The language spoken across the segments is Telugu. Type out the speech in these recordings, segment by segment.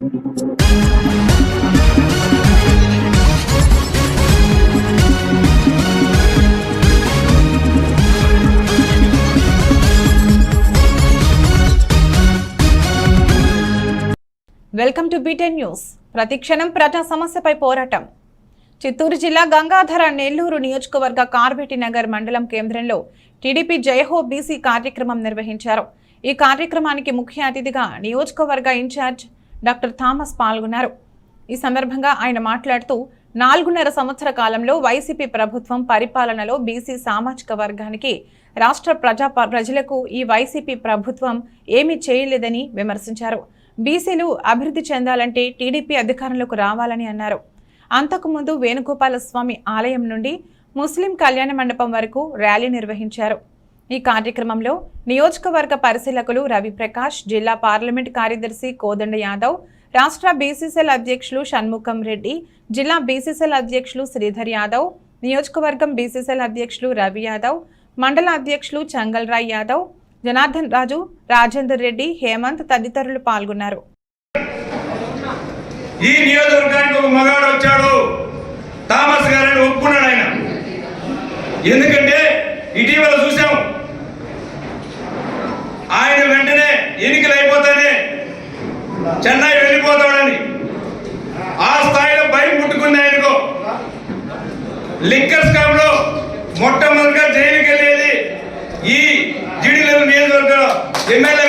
Welcome to beaten news. ప్రతిక్షణం ప్రజా సమస్యపై పోరాటం. చిత్తూరు జిల్లా గంగాధర నెల్లూరు నియోజకవర్గ కార్బెటి నగర్ మండలం కేంద్రంలో టీడీపీ జయహో బీసీ కార్యక్రమం నిర్వహించారు. ఈ కార్యక్రమానికి ముఖ్య అతిథిగా నియోజకవర్గ ఇన్ఛార్జ్ డాక్టర్ థామస్ పాల్గొన్నారు. ఈ సందర్భంగా ఆయన మాట్లాడుతూ నాలుగున్నర సంవత్సర కాలంలో వైసీపీ ప్రభుత్వం పరిపాలనలో బీసీ సామాజిక వర్గానికి రాష్ట్ర ప్రజా ప్రజలకు ఈ వైసీపీ ప్రభుత్వం ఏమీ చేయలేదని విమర్శించారు. బీసీలు అభివృద్ధి చెందాలంటే టీడీపీ అధికారంలోకి రావాలని అన్నారు. అంతకుముందు వేణుగోపాల స్వామి ఆలయం నుండి ముస్లిం కళ్యాణ మండపం వరకు ర్యాలీ నిర్వహించారు. ఈ కార్యక్రమంలో నియోజకవర్గ పరిశీలకులు రవిప్రకాష్ జిల్లా పార్లమెంట్ కార్యదర్శి కోదండ యాదవ్ రాష్ట్ర బీసీసీఎల్ అధ్యక్షులు షణ్ముఖం రెడ్డి జిల్లా బీసీసీఎల్ అధ్యక్షులు శ్రీధర్ యాదవ్ నియోజకవర్గం బీసీసీఎల్ అధ్యక్షులు రవి యాదవ్ మండల అధ్యక్షులు చంగల్రాయ్ యాదవ్ జనార్దన్ రాజు రాజేందర్ రెడ్డి హేమంత్ తదితరులు పాల్గొన్నారు. ఈ నియోజకవర్గానికి ఒక మగాడు వచ్చాడు. థామస్ గారని ఒప్పుకున్నాడు ఆయన. ఎందుకంటే ఇటీవల చూసాం అయిపోతానే చెన్నై వెళ్ళిపోతాడని. ఆ స్థాయిలో భయం పుట్టుకుంది ఆయనకు. లిక్కర్ స్కామ్లో మొట్టమొదటిగా జైలుకి వెళ్ళేది ఈ జిడిల నియోజకవర్గంలో ఎమ్మెల్యే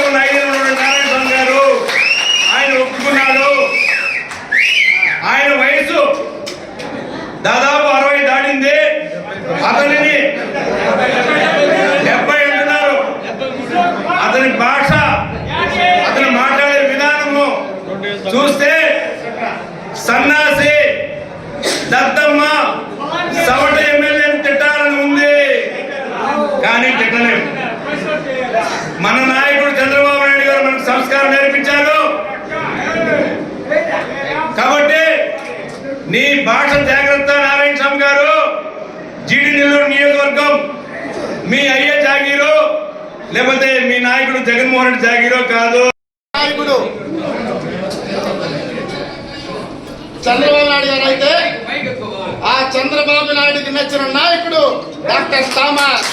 మన నాయకుడు చంద్రబాబు నాయుడు గారు మనకు సంస్కారం నేర్పించారు. కాబట్టి నీ భాష జాగ్రత్త నారాయణ స్వామి గారు. జీడి నెల్లూరు నియోజకవర్గం. మీ అయ్యే జాగీరు. లేకపోతే మీ నాయకుడు జగన్మోహన్ రెడ్డి జాగీరో కాదు. నాయకుడు. చంద్రబాబు నాయుడు గారు అయితే ఆ చంద్రబాబు నాయుడుకి నచ్చిన నాయకుడు డాక్టర్ థామస్.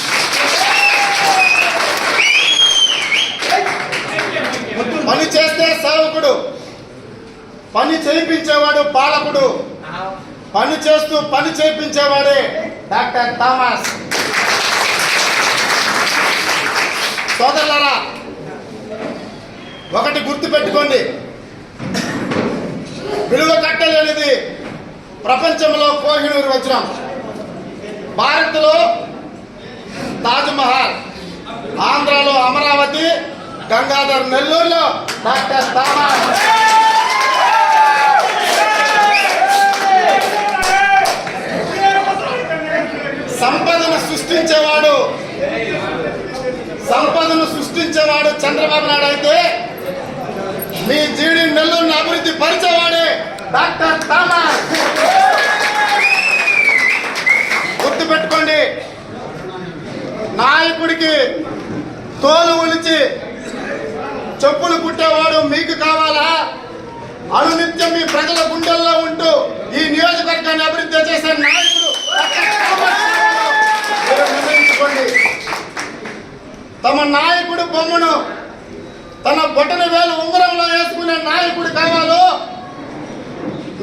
పని చేస్తే సేవకుడు. పని చేయించేవాడు పాలకుడు. పని చేస్తూ పని చేయించేవాడే డాక్టర్ థామస్. సోదరులారా ఒకటి గుర్తు పెట్టుకోండి విలువ కట్టలేనిది ప్రపంచంలో కోహినూరు వజ్రం. భారత్లో తాజ్మహల్ ఆంధ్రాలో అమరావతి గంగాధర్ నెల్లూరులో డాక్టర్ థామస్ సంపదను సృష్టించేవాడు సంపదను సృష్టించేవాడు చంద్రబాబు నాయుడు అయితే మీ జీడి నెల్లూరుని అభివృద్ధి పరిచేవాడే డాక్టర్ థామస్ గుర్తు పెట్టుకోండి నాయకుడికి తోలు ఒలిచి చెప్పులు కుట్టేవాడు మీకు కావాలా? అనునిత్యం మీ ప్రజల గుండెల్లో ఉంటూ ఈ నియోజకవర్గాన్ని అభివృద్ధి చేసే నాయకుడు తమ నాయకుడు బొమ్మను తన బొటన వేలు ఉంగరంలో వేసుకునే నాయకుడు కావాలో?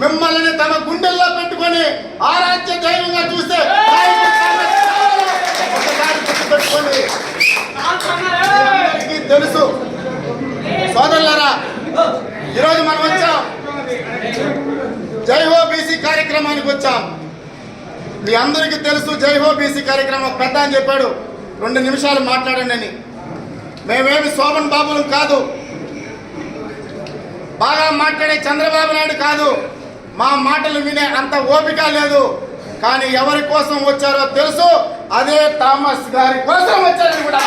మిమ్మల్ని తమ గుండెల్లో పెట్టుకొని ఆరాధ్య దైవంగా చూస్తే తెలుసు. సోదరులారా ఈరోజు మనం వచ్చాం. జై హో బీసీ కార్యక్రమానికి వచ్చాం. మీ అందరికీ తెలుసు జై హో బీసీ కార్యక్రమం పెద్ద అని చెప్పాడు. రెండు నిమిషాలు మాట్లాడండి అని. మేమేమి శోభన్ బాబులు కాదు. బాగా మాట్లాడే చంద్రబాబు నాయుడు కాదు. మా మాటలు వినే అంత ఓపిక లేదు. కానీ ఎవరి కోసం వచ్చారో తెలుసు. అదే థామస్ గారి కోసం వచ్చారని కూడా.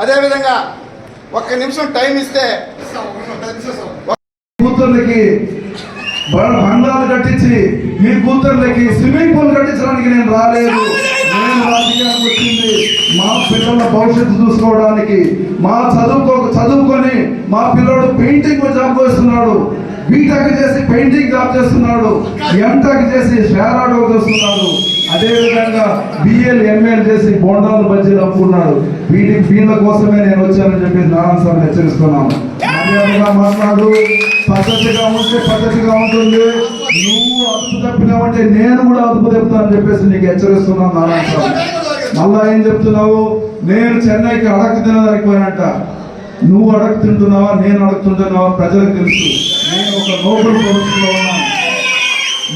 అదేవిధంగా ఒక్క నిమిషం టైం ఇస్తే కూతుర్లకి బ- బంగ్లాలు కట్టించి మీ కూతుర్లకి స్విమ్మింగ్ పూల్ కట్టించడానికి నేను రాలేదు. నేను రాజకీయానికి వచ్చింది. మా పిల్లల భవిష్యత్తు చూసుకోవడానికి. మా చదువుకో చదువుకొని మా పిల్లోడు పెయింటింగ్ జాబ్ చేస్తున్నాడు. బీటెక్ చేసి పెయింటింగ్ జాబ్ చేస్తున్నాడు ఎంటెక్ చేసి షేరాడో చేస్తున్నాడు. అదే విధంగా బిఎల్ ఎంఎల్ చేసి బోండాలు బజ్జీలు అమ్ముకున్నాడు. వీటి వీళ్ళ కోసమే నేను వచ్చానని చెప్పి నారాయణ స్వామి హెచ్చరిస్తున్నాను. మాట్లాడు పద్ధతిగా ఉంటే పద్ధతిగా ఉంటుంది. నువ్వు అదుపు తప్పినావంటే నేను కూడా అదుపు తప్పుతానని చెప్పేసి నీకు హెచ్చరిస్తున్నాను నారాయణ స్వామి. మళ్ళా ఏం చెప్తున్నావు? నేను చెన్నైకి అడగ తినడానికి పోయినట్ట నువ్వు అడుగుతుంటున్నావా నేను అడుగుతుంటున్నావా ప్రజలకు తెలుసు. నేను ఒక నోబెల్ ప్రొఫెషన్లో ఉన్నాను.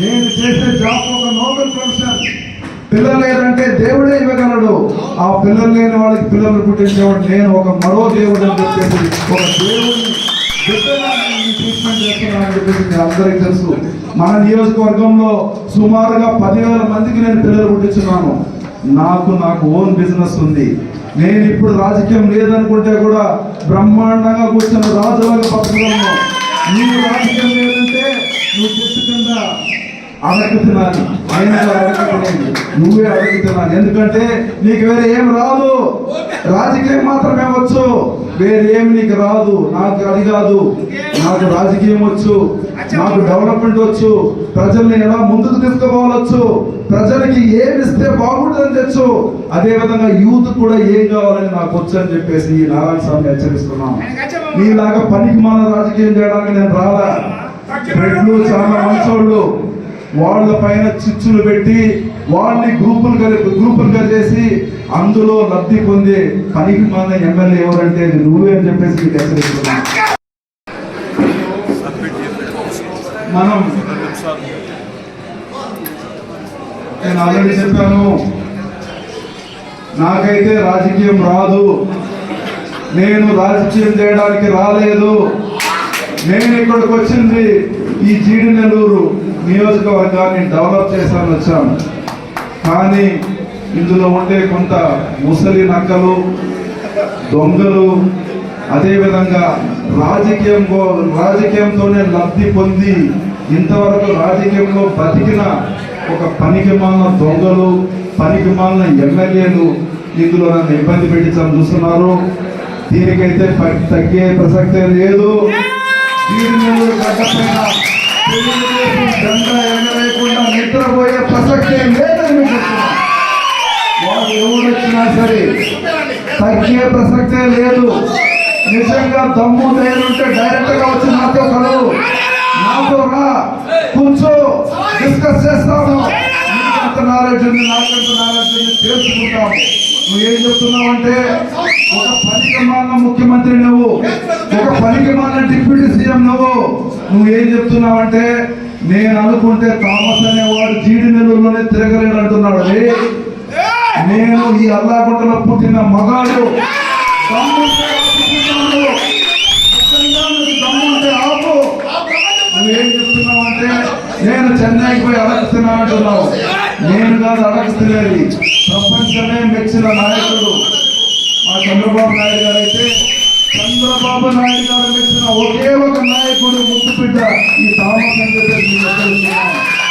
నేను చేసే జాబ్ ఒక నోబెల్ ప్రొఫెషన్ పిల్లలు లేదంటే దేవుడే ఇవ్వగలడు. ఆ పిల్లలు లేని వాళ్ళకి పిల్లలు పుట్టించేవాడు నేను ఒక మరో దేవుడు అని చెప్పేసి ఒక దేవుడిని ట్రీట్మెంట్ చేస్తున్నానని చెప్పేసి అందరికీ తెలుసు. మన నియోజకవర్గంలో సుమారుగా పదివేల మందికి నేను పిల్లలు పుట్టించున్నాను. నాకు నాకు ఓన్ బిజినెస్ ఉంది. నేను ఇప్పుడు రాజకీయం లేదనుకుంటే కూడా బ్రహ్మాండంగా కూర్చొని రాజులాగా బతకగలను నీకు రాజకీయం లేదంటే నువ్వు చెట్టు కింద అడగ తినాలి ఆయన అడగలేదు నువ్వే అడగ తినాలి ఎందుకంటే నీకు వేరే ఏం రాదు. రాజకీయం మాత్రమే వచ్చు. వేరే ఏం నీకు రాదు. నాకు అది కాదు. నాకు రాజకీయం వచ్చు. నాకు డెవలప్మెంట్ వచ్చు. ప్రజల్ని ఎలా ముందుకు తీసుకుపోవచ్చు? ప్రజలకి ఏమి ఇస్తే బాగుంటుందని తెచ్చు అదే విధంగా యూత్ కూడా ఏం కావాలని నాకు వచ్చు అని చెప్పేసి ఈ నారాయణ స్వామి హెచ్చరిస్తున్నాను నీలాగా పనికి మాల రాజకీయం చేయడానికి నేను రెడ్లు చాలా మంచోళ్ళు. వాళ్ళ పైన చిచ్చులు పెట్టి వాళ్ళని గ్రూపులు కలిపి గ్రూపులుగా చేసి అందులో లబ్ధి పొందే పనికి మన ఎమ్మెల్యే ఎవరంటే నువ్వే అని చెప్పేసి నీకు హెచ్చరిస్తున్నా మనం నేను ఆల్రెడీ చెప్పాను నాకైతే రాజకీయం రాదు. నేను రాజకీయం చేయడానికి రాలేదు. నేను ఇక్కడికి వచ్చింది ఈ జీడి నెల్లూరు. నియోజకవర్గాన్ని డెవలప్ చేశాను వచ్చాను కానీ ఇందులో ఉండే కొంత ముసలి నక్కలు దొంగలు అదేవిధంగా రాజకీయం రాజకీయంతోనే లబ్ధి పొంది ఇంతవరకు రాజకీయంలో బతికిన ఒక పనికి మాలిన దొంగలు పనికి మాలిన ఎమ్మెల్యేలు ఇందులో నన్ను ఇబ్బంది పెట్టించాలని చూస్తున్నారు. దీనికైతే తగ్గే ప్రసక్తే లేదు. దీని మీద జెండా ఎగరేయకుండా నిద్రపోయే ప్రసక్తే లేదని మీకు ఎవరు వచ్చినా సరే తగ్గే ప్రసక్తే లేదు నిజంగా దమ్ము ధైర్యం ఉంటే డైరెక్ట్గా వచ్చి నాతో కలవు నాతో రా కూర్చో డిస్కస్ చేస్తాము నాలెడ్జ్ ఉంది నాలెడ్జ్ ఉంది తెలుసుకుంటాము నువ్వేం చెప్తున్నావు అంటే ఒక పనికి మాలిన ముఖ్యమంత్రి నువ్వు ఒక పనికి మాలిన డిప్యూటీ సీఎం నువ్వు. నువ్వేం చెప్తున్నావు అంటే నేను అనుకుంటే థామస్ అనేవాడు జీడి నెల్లూరులోనే తిరగలేడు అంటున్నాడు నేను ఈ అల్లాగుంటలో పుట్టిన మగాడు. నువ్వేం చెప్తున్నావు అంటే చెన్నైకి పోయి అడగతున్నా అంటున్నావు నేను కాదు అడగతున్నది ప్రపంచమే మెచ్చిన నాయకుడు మా చంద్రబాబు నాయుడు గారు అయితే చంద్రబాబు నాయుడు గారు మెచ్చిన ఒకే ఒక నాయకుడు ముద్దు బిడ్డ ఈ తామస్ అని చెప్పేసి